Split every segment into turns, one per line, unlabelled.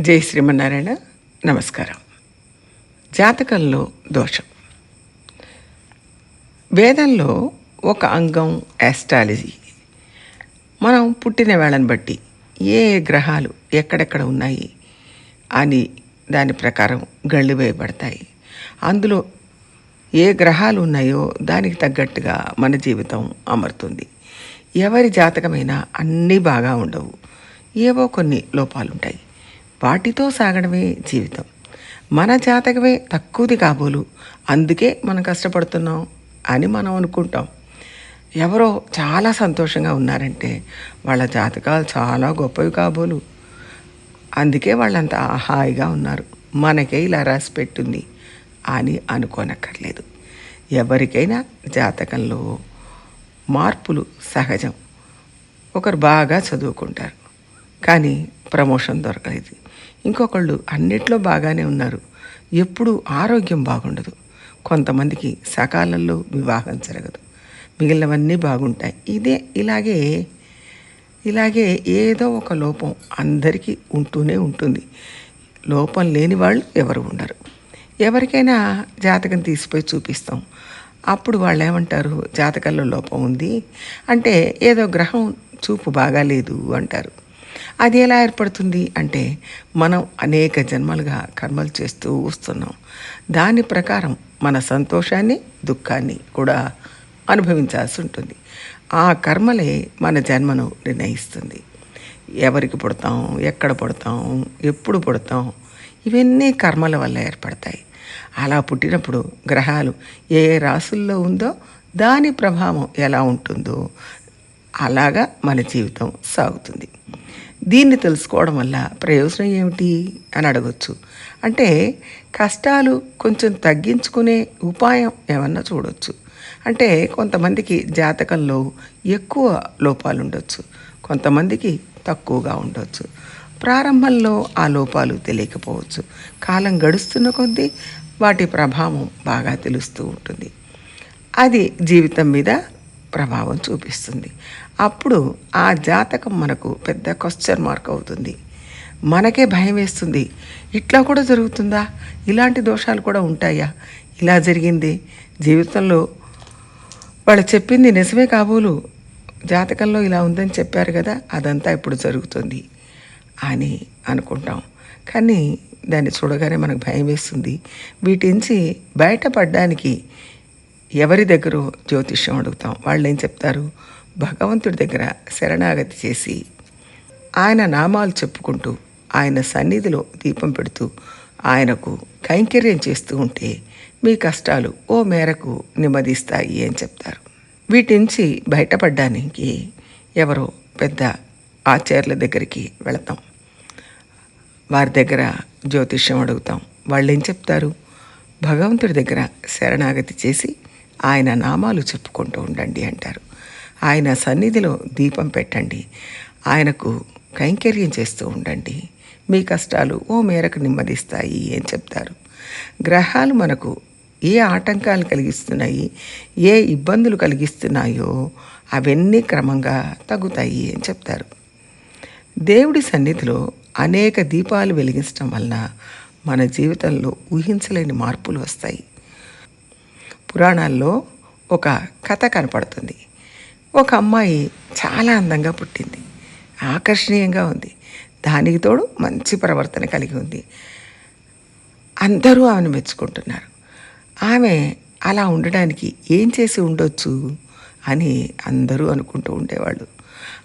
జై శ్రీమన్నారాయణ. నమస్కారం. జాతకంలో దోషం. వేదంలో ఒక అంగం యాస్ట్రాలజీ మనం పుట్టిన వేళను బట్టి ఏ ఏ గ్రహాలు ఎక్కడెక్కడ ఉన్నాయి అని దాని ప్రకారం గళ్ళు వేయబడతాయి. అందులో ఏ గ్రహాలు ఉన్నాయో దానికి తగ్గట్టుగా మన జీవితం అమరుతుంది. ఎవరి జాతకమైనా అన్నీ బాగా ఉండవు. ఏవో కొన్ని లోపాలుంటాయి. వాటితో సాగడమే జీవితం. మన జాతకమే తక్కువది కాబోలు. అందుకే మనం కష్టపడుతున్నాం అని మనం అనుకుంటాం. ఎవరో చాలా సంతోషంగా ఉన్నారంటే వాళ్ళ జాతకాలు చాలా గొప్పవి కాబోలు. అందుకే వాళ్ళంత హాయిగా ఉన్నారు. మనకే ఇలా రాసి పెట్టింది అని అనుకోనక్కర్లేదు. ఎవరికైనా జాతకంలో మార్పులు సహజం. ఒకరు బాగా చదువుకుంటారు. కానీ ప్రమోషన్ దొరకలేదు. ఇంకొకళ్ళు అన్నిట్లో బాగానే ఉన్నారు. ఎప్పుడూ ఆరోగ్యం బాగుండదు. కొంతమందికి సకాలంలో వివాహం జరగదు. మిగిలినవన్నీ బాగుంటాయి. ఇదే ఇలాగే ఇలాగే ఏదో ఒక లోపం అందరికీ ఉంటూనే ఉంటుంది. లోపం లేని వాళ్ళు ఎవరు ఉండరు. ఎవరికైనా జాతకం తీసిపోయి చూపిస్తాం. అప్పుడు వాళ్ళు ఏమంటారు? జాతకంలో లోపం ఉంది. అంటే ఏదో గ్రహం చూపు బాగాలేదు అంటారు. అది ఎలా ఏర్పడుతుంది అంటే మనం అనేక జన్మలుగా కర్మలు చేస్తూ వస్తున్నాం. దాని ప్రకారం మన సంతోషాన్ని దుఃఖాన్ని కూడా అనుభవించాల్సి ఉంటుంది. ఆ కర్మలే మన జన్మను నిర్ణయిస్తుంది. ఎవరికి పుడతాం ఎక్కడ పుడతాం ఎప్పుడు పుడతాం ఇవన్నీ కర్మల వల్ల ఏర్పడతాయి. అలా పుట్టినప్పుడు గ్రహాలు ఏ రాసుల్లో ఉందో దాని ప్రభావం ఎలా ఉంటుందో అలాగా మన జీవితం సాగుతుంది. దీన్ని తెలుసుకోవడం వల్ల ప్రయోజనం ఏమిటి అని అడగచ్చు. అంటే కష్టాలు కొంచెం తగ్గించుకునే ఉపాయం ఏమన్నా చూడొచ్చు. అంటే కొంతమందికి జాతకంలో ఎక్కువ లోపాలు ఉండొచ్చు. కొంతమందికి తక్కువగా ఉండొచ్చు. ప్రారంభంలో ఆ లోపాలు తెలియకపోవచ్చు. కాలం గడుస్తున్న కొద్దీ వాటి ప్రభావం బాగా తెలుస్తూ ఉంటుంది. అది జీవితం మీద ప్రభావం చూపిస్తుంది. అప్పుడు ఆ జాతకం మనకు పెద్ద క్వశ్చన్ మార్క్ అవుతుంది. మనకే భయం వేస్తుంది. ఇట్లా కూడా జరుగుతుందా? ఇలాంటి దోషాలు కూడా ఉంటాయా? ఇలా జరిగింది. జీవితంలో వాళ్ళు చెప్పింది నిజమే కాబోలు. జాతకంలో ఇలా ఉందని చెప్పారు కదా అదంతా ఇప్పుడు జరుగుతుంది అని అనుకుంటాం. కానీ దాన్ని చూడగానే మనకు భయం వేస్తుంది. వీటి నుంచి బయటపడడానికి ఎవరి దగ్గర జ్యోతిష్యం అడుగుతాం? వాళ్ళు ఏం చెప్తారు? భగవంతుడి దగ్గర శరణాగతి చేసి ఆయన నామాలు చెప్పుకుంటూ ఆయన సన్నిధిలో దీపం పెడుతూ ఆయనకు కైంకర్యం చేస్తూ ఉంటే మీ కష్టాలు ఓ మేరకు నెమ్మదిస్తాయి అని చెప్తారు. వీటి నుంచి బయటపడడానికి ఎవరో పెద్ద ఆచార్యుల దగ్గరికి వెళతాం. వారి దగ్గర జ్యోతిష్యం అడుగుతాం. వాళ్ళు ఏం చెప్తారు? భగవంతుడి దగ్గర శరణాగతి చేసి ఆయన నామాలు చెప్పుకుంటూ ఉండండి అంటారు. ఆయన సన్నిధిలో దీపం పెట్టండి. ఆయనకు కైంకర్యం చేస్తూ ఉండండి. మీ కష్టాలు ఓ మేరకు నెమ్మదిస్తాయి అని చెప్తారు. గ్రహాలు మనకు ఏ ఆటంకాలు కలిగిస్తున్నాయి ఏ ఇబ్బందులు కలిగిస్తున్నాయో అవన్నీ క్రమంగా తగ్గుతాయి అని చెప్తారు. దేవుడి సన్నిధిలో అనేక దీపాలు వెలిగించడం వలన మన జీవితంలో ఊహించలేని మార్పులు వస్తాయి. పురాణాల్లో ఒక కథ కనపడుతుంది. ఒక అమ్మాయి చాలా అందంగా పుట్టింది. ఆకర్షణీయంగా ఉంది. దానికి తోడు మంచి ప్రవర్తన కలిగి ఉంది. అందరూ ఆమెను మెచ్చుకుంటున్నారు. ఆమె అలా ఉండడానికి ఏం చేసి ఉండొచ్చు అని అందరూ అనుకుంటూ ఉండేవాళ్ళు.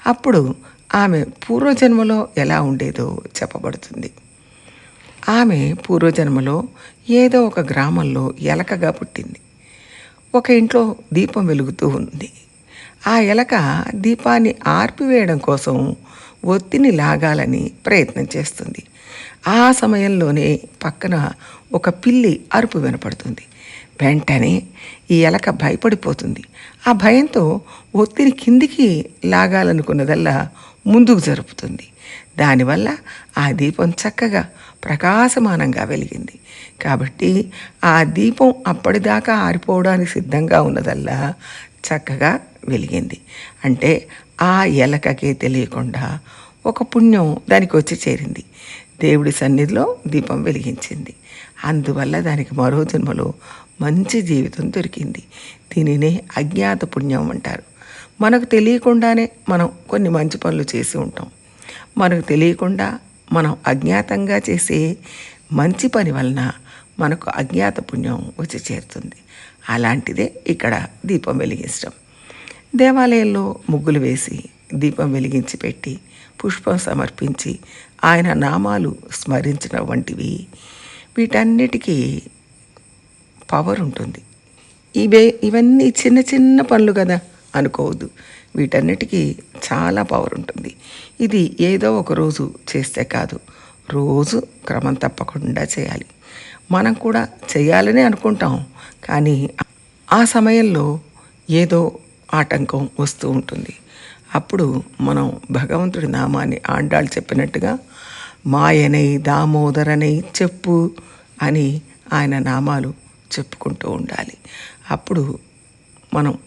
అప్పుడు ఆమె పూర్వజన్మలో ఎలా ఉండేదో చెప్పబడుతుంది. ఆమె పూర్వజన్మలో ఏదో ఒక గ్రామంలో ఎలకగా పుట్టింది. ఒక ఇంట్లో దీపం వెలుగుతూ ఉంది. ఆ ఎలక దీపాన్ని ఆర్పివేయడం కోసం ఒత్తిని లాగాలని ప్రయత్నం చేస్తుంది. ఆ సమయంలోనే పక్కన ఒక పిల్లి అరుపు వినపడుతుంది. వెంటనే ఈ ఎలక భయపడిపోతుంది. ఆ భయంతో ఒత్తిని కిందికి లాగాలనుకున్నదల్లా ముందుకు జరుపుతుంది. దానివల్ల ఆ దీపం చక్కగా ప్రకాశమానంగా వెలిగింది. కాబట్టి ఆ దీపం అప్పటిదాకా ఆరిపోవడానికి సిద్ధంగా ఉన్నదల్లా చక్కగా వెలిగింది. అంటే ఆ ఎలకకే తెలియకుండా ఒక పుణ్యం దానికి వచ్చి చేరింది. దేవుడి సన్నిధిలో దీపం వెలిగించింది. అందువల్ల దానికి మరో జన్మలో మంచి జీవితం దొరికింది. దీనినే అజ్ఞాత పుణ్యం అంటారు. మనకు తెలియకుండానే మనం కొన్ని మంచి పనులు చేసి ఉంటాం. మనకు తెలియకుండా మనం అజ్ఞాతంగా చేసే మంచి పని వలన మనకు అజ్ఞాత పుణ్యం వచ్చి చేరుతుంది. అలాంటిదే ఇక్కడ దీపం వెలిగించడం. దేవాలయంలో ముగ్గులు వేసి దీపం వెలిగించి పెట్టి పుష్పం సమర్పించి ఆయన నామాలు స్మరించడం వంటివి. వీటన్నిటికీ పవర్ ఉంటుంది. ఇవే ఇవన్నీ చిన్న చిన్న పనులు కదా అనుకోవద్దు. వీటన్నిటికీ చాలా పవర్ ఉంటుంది. ఇది ఏదో ఒక రోజు చేస్తే కాదు. రోజు క్రమం తప్పకుండా చేయాలి. మనం కూడా చేయాలని అనుకుంటాం. కానీ ఆ సమయంలో ఏదో ఆటంకం వస్తూ ఉంటుంది. అప్పుడు మనం భగవంతుడి నామాన్ని ఆండాళ్ళు చెప్పినట్టుగా మాయనై దామోదరనై చెప్పు అని ఆయన నామాలు చెప్పుకుంటూ ఉండాలి. అప్పుడు మనం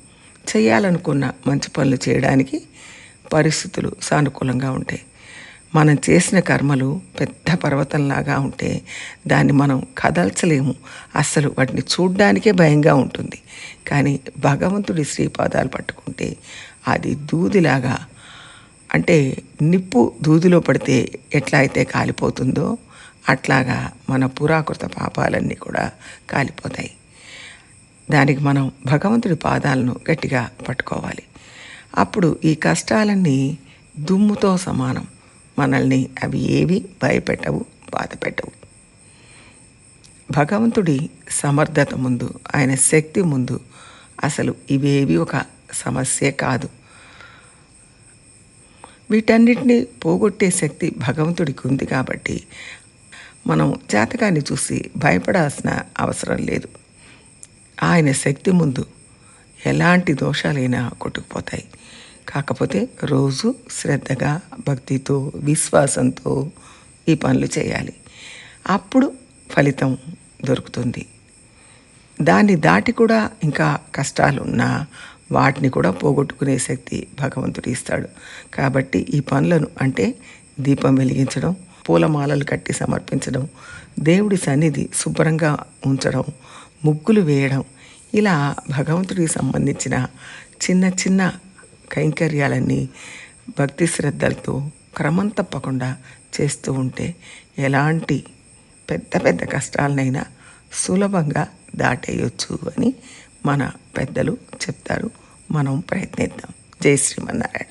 చేయాలనుకున్న మంచి పనులు చేయడానికి పరిస్థితులు సానుకూలంగా ఉంటాయి. మనం చేసిన కర్మలు పెద్ద పర్వతంలాగా ఉంటే దాన్ని మనం కదల్చలేము. అస్సలు వాటిని చూడ్డానికే భయంగా ఉంటుంది. కానీ భగవంతుడి శ్రీపాదాలు పట్టుకుంటే అది దూదిలాగా అంటే నిప్పు దూదిలో పడితే ఎట్లా అయితే కాలిపోతుందో అట్లాగా మన పురాకృత పాపాలన్నీ కూడా కాలిపోతాయి. దానికి మనం భగవంతుడి పాదాలను గట్టిగా పట్టుకోవాలి. అప్పుడు ఈ కష్టాలన్నీ దుమ్ముతో సమానం. మనల్ని అవి ఏవి భయపెట్టవు బాధపెట్టవు. భగవంతుడి సమర్థత ముందు ఆయన శక్తి ముందు అసలు ఇవేవి ఒక సమస్యే కాదు. వీటన్నిటిని పోగొట్టే శక్తి భగవంతుడికి ఉంది కాబట్టి మనం జాతకాన్ని చూసి భయపడాల్సిన అవసరం లేదు. ఆయన శక్తి ముందు ఎలాంటి దోషాలైనా కొట్టుకుపోతాయి. కాకపోతే రోజు శ్రద్ధగా భక్తితో విశ్వాసంతో ఈ పనులు చేయాలి. అప్పుడు ఫలితం దొరుకుతుంది. దాన్ని దాటి కూడా ఇంకా కష్టాలు ఉన్నా వాటిని కూడా పోగొట్టుకునే శక్తి భగవంతుడు ఇస్తాడు. కాబట్టి ఈ పనులను అంటే దీపం వెలిగించడం పూలమాలలు కట్టి సమర్పించడం దేవుడి సన్నిధి శుభ్రంగా ఉంచడం ముగ్గులు వేయడం ఇలా భగవంతుడికి సంబంధించిన చిన్న చిన్న కైంకర్యాలన్నీ భక్తి శ్రద్ధలతో క్రమం తప్పకుండా చేస్తూ ఉంటే ఎలాంటి పెద్ద పెద్ద కష్టాలనైనా సులభంగా దాటేయొచ్చు అని మన పెద్దలు చెప్తారు. మనం ప్రయత్నిద్దాం. జై శ్రీమన్నారాయణ.